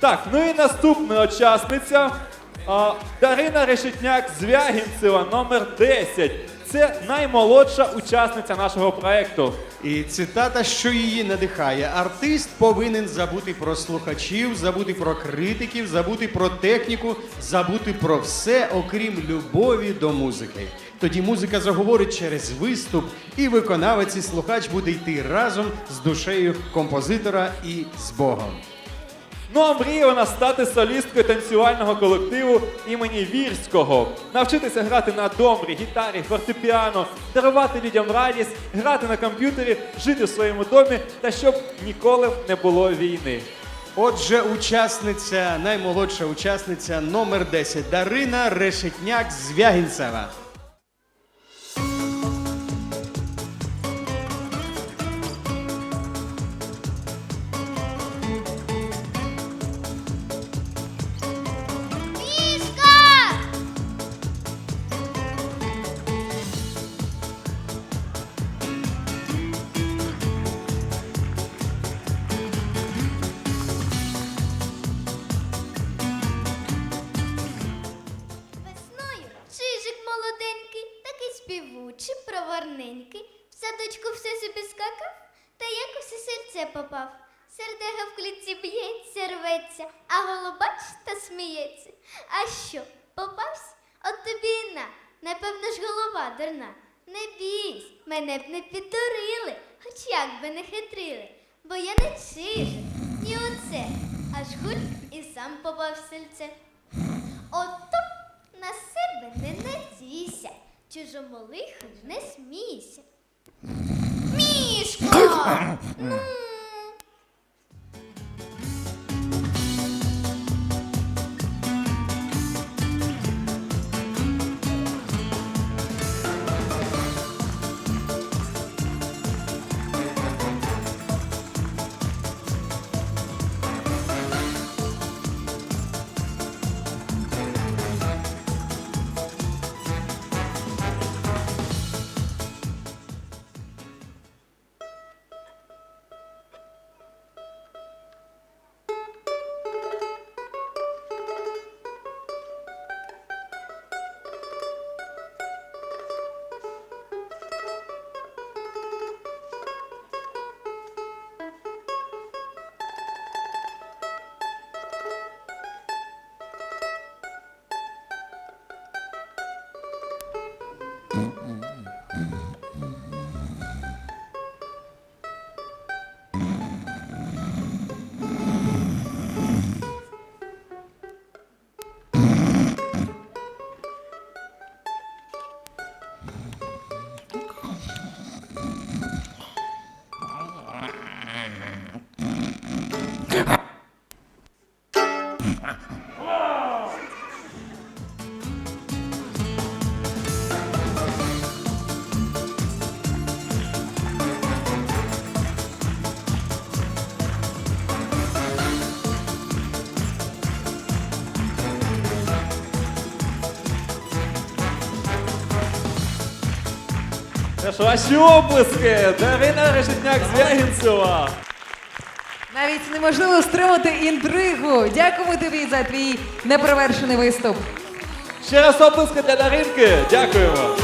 Так, ну і наступна учасниця а, Дарина Решетняк Звягінцева, номер 10. Це наймолодша учасниця нашого проекту. І цитата, що її надихає: артист повинен забути про слухачів, забути про критиків, забути про техніку, забути про все, окрім любові до музики. Тоді музика заговорить через виступ, і виконавець і слухач буде йти разом з душею композитора і з Богом. Ну а мріє вона стати солісткою танцювального колективу імені Вірського, навчитися грати на домбрі, гітарі, фортепіано, дарувати людям радість, грати на комп'ютері, жити в своєму домі та щоб ніколи не було війни. Отже, учасниця, наймолодша учасниця номер 10 Дарина Решетняк Звягінцева. Мішка! Співучий. В садочку все собі скакав, та якось у серце попав. Сердега в клітці б'ється, рветься, а голубач та сміється. А що, попався? От тобі і на, напевно ж голова дурна. Не бійсь, мене б не піддурили, хоч як би не хитрили, бо я не чижик, ні оце, аж гуль і сам попав в сельце. Ото на себе не надійся, чужому лиху не смійся. Мішко! ну. Це ж ваші оплески! Дарина Решетняк Звягінцева! Навіть неможливо стримати інтригу. Дякуємо тобі за твій неперевершений виступ. Ще раз оплески для Даринки! Дякуємо!